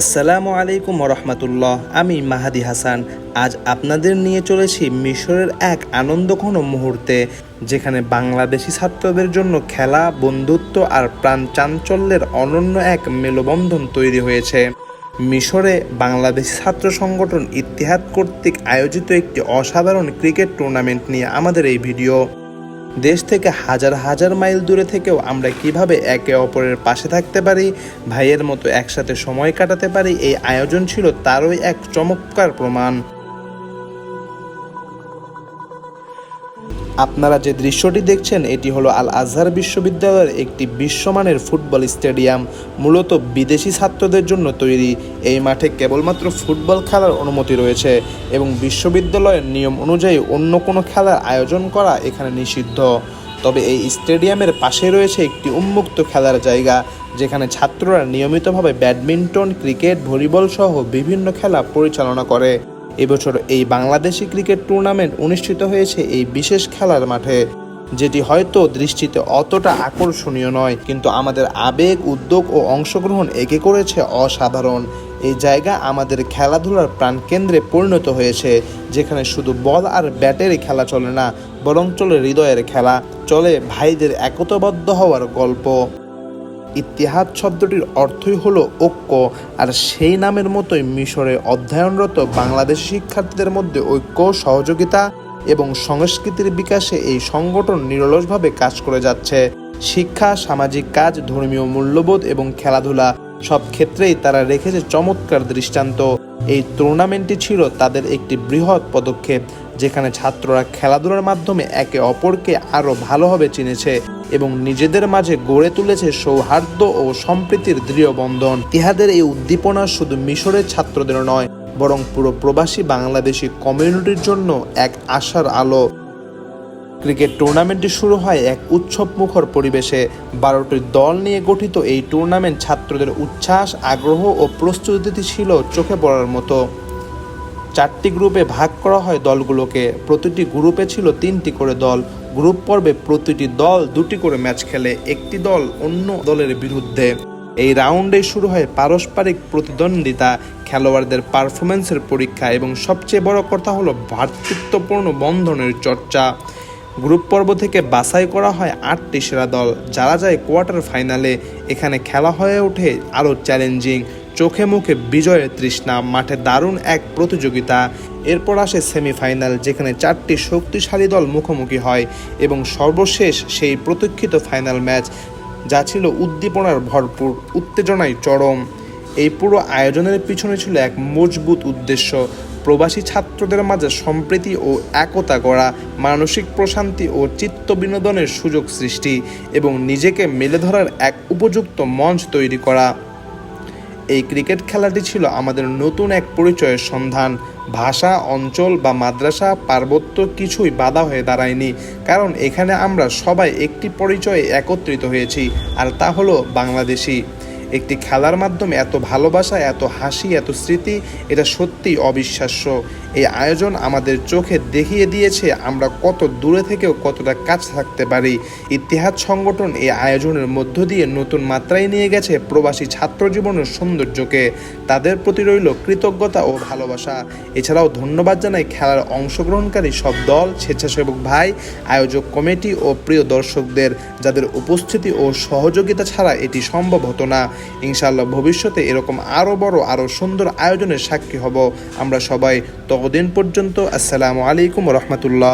আসসালামু আলাইকুম রহমতুল্লাহ আমি মাহাদি হাসান। আজ আপনাদের নিয়ে চলেছি মিশরের এক আনন্দঘন মুহূর্তে, যেখানে বাংলাদেশি ছাত্রদের জন্য খেলা, বন্ধুত্ব আর প্রাণ চাঞ্চল্যের অনন্য এক মেলবন্ধন তৈরি হয়েছে। মিশরে বাংলাদেশি ছাত্র সংগঠন ইতিহাদ কর্তৃক আয়োজিত একটি অসাধারণ ক্রিকেট টুর্নামেন্ট নিয়ে আমাদের এই ভিডিও। দেশ থেকে হাজার হাজার মাইল দূরে থেকেও আমরা কীভাবে একে অপরের পাশে থাকতে পারি, ভাইয়ের মতো একসাথে সময় কাটাতে পারি, এই আয়োজন ছিল তারই এক চমৎকার প্রমাণ। আপনারা যে দৃশ্যটি দেখছেন, এটি হলো আল আজহার বিশ্ববিদ্যালয়ের একটি বিশ্বমানের ফুটবল স্টেডিয়াম। মূলত বিদেশি ছাত্রদের জন্য তৈরি। এই মাঠে কেবলমাত্র ফুটবল খেলার অনুমতি রয়েছে এবং বিশ্ববিদ্যালয়ের নিয়ম অনুযায়ী অন্য কোনো খেলার আয়োজন করা এখানে নিষিদ্ধ। তবে এই স্টেডিয়ামের পাশে রয়েছে একটি উন্মুক্ত খেলার জায়গা, যেখানে ছাত্ররা নিয়মিতভাবে ব্যাডমিন্টন, ক্রিকেট, ভলিবল সহ বিভিন্ন খেলা পরিচালনা করে। এবছর এই বাংলাদেশি ক্রিকেট টুর্নামেন্ট অনুষ্ঠিত হয়েছে এই বিশেষ খেলার মাঠে, যেটি হয়তো দৃষ্টিতে অতটা আকর্ষণীয় নয়, কিন্তু আমাদের আবেগ, উদ্যোগ ও অংশগ্রহণ একে করেছে অসাধারণ। এই জায়গা আমাদের খেলাধুলার প্রাণকেন্দ্রে পরিণত হয়েছে, যেখানে শুধু বল আর ব্যাটেরই খেলা চলে না, বরং চলে হৃদয়ের খেলা, চলে ভাইদের একতাবদ্ধ হওয়ার গল্প। ইতিহাদ শব্দটির অর্থই হলো ঐক্য, আর সেই নামের মতোই মিশরে অধ্যয়নরত বাংলাদেশি শিক্ষার্থীদের মধ্যে ঐক্য, সহযোগিতা এবং সংস্কৃতির বিকাশে এই সংগঠন নিরলসভাবে কাজ করে যাচ্ছে। শিক্ষা, সামাজিক কাজ, ধর্মীয় মূল্যবোধ এবং খেলাধুলা সব ক্ষেত্রেই তারা রেখেছে চমৎকার দৃষ্টান্ত। এই টুর্নামেন্টটি ছিল তাদের একটি বৃহৎ পদক্ষেপ। যেখানে ছাত্ররা খেলাধুলার মাধ্যমে একে অপরকে আরও ভালোভাবে চিনেছে এবং নিজেদের মাঝে গড়ে তুলেছে সৌহার্দ্য ও সম্প্রীতির দৃঢ় বন্ধন। ইহাদের এই উদ্দীপনা শুধু মিশরের ছাত্রদের নয়, বরং পুরো প্রবাসী বাংলাদেশি কমিউনিটির জন্য এক আশার আলো। ক্রিকেট টুর্নামেন্টটি শুরু হয় এক উৎসব মুখর পরিবেশে। বারোটি দল নিয়ে গঠিত এই টুর্নামেন্ট ছাত্রদের উচ্ছ্বাস, আগ্রহ ও প্রস্তুতি ছিল চোখে পড়ার মতো। চারটি গ্রুপে ভাগ করা হয় দলগুলোকে। প্রতিটি গ্রুপে ছিল তিনটি করে দল। গ্রুপ পর্বে প্রতিটি দল দুটি করে ম্যাচ খেলে। একটি দল অন্য দলের বিরুদ্ধে। এই রাউন্ডে শুরু হয় পারস্পরিক প্রতিদ্বন্দ্বিতা। খেলোয়াড়দের পারফরমেন্সের পরীক্ষা এবং সবচেয়ে বড় কথা হলো ভ্রাতৃত্বপূর্ণ বন্ধনের চর্চা। গ্রুপ পর্ব থেকে বাছাই করা হয় আটটি সেরা দল। যারা যায় কোয়ার্টার ফাইনালে, এখানে খেলা হয়ে ওঠে আরও চ্যালেঞ্জিং। চোখে মুখে বিজয়ের তৃষ্ণা, মাঠে দারুণ এক প্রতিযোগিতা। এরপর আসে সেমিফাইনাল, যেখানে চারটি শক্তিশালী দল মুখোমুখি হয় এবং সর্বশেষ সেই প্রতীক্ষিত ফাইনাল ম্যাচ, যা ছিল উদ্দীপনার ভরপুর, উত্তেজনায় চরম। এই পুরো আয়োজনের পিছনে ছিল এক মজবুত উদ্দেশ্য, প্রবাসী ছাত্রদের মাঝে সম্প্রীতি ও একতা গড়া, মানসিক প্রশান্তি ও চিত্ত বিনোদনের সুযোগ সৃষ্টি এবং নিজেকে মেলে ধরার এক উপযুক্ত মঞ্চ তৈরি করা। এই ক্রিকেট খেলাটি ছিল আমাদের নতুন এক পরিচয়ের সন্ধান। ভাষা, অঞ্চল বা মাদ্রাসা, পার্বত্য কিছুই বাধা হয়ে দাঁড়ায়নি, কারণ এখানে আমরা সবাই একটি পরিচয়ে একত্রিত হয়েছি, আর তা হলো বাংলাদেশি। একটি খেলার মাধ্যমে এত ভালোবাসা, এত হাসি, এত স্মৃতি, এটা সত্যিই অবিশ্বাস্য। এই আয়োজন আমাদের চোখে দেখিয়ে দিয়েছে আমরা কত দূরে থেকেও কতটা কাছে থাকতে পারি। ইতিহাস সংগঠন এই আয়োজনের মধ্য দিয়ে নতুন মাত্রায় নিয়ে গেছে প্রবাসী ছাত্র জীবনের সৌন্দর্যকে। তাদের প্রতি রইল কৃতজ্ঞতা ও ভালোবাসা। এছাড়াও ধন্যবাদ জানাই খেলার অংশগ্রহণকারী সব দল, স্বেচ্ছাসেবক ভাই, আয়োজক কমিটি ও প্রিয় দর্শকদের, যাদের উপস্থিতি ও সহযোগিতা ছাড়া এটি সম্ভব হতো না। ইনশাআল্লাহ ভবিষ্যতে এরকম আরও বড়, আরও সুন্দর আয়োজনের সাক্ষী হব। আমরা সবাই ততদিন পর্যন্ত আসসালামু আলাইকুম রহমতুল্লাহ।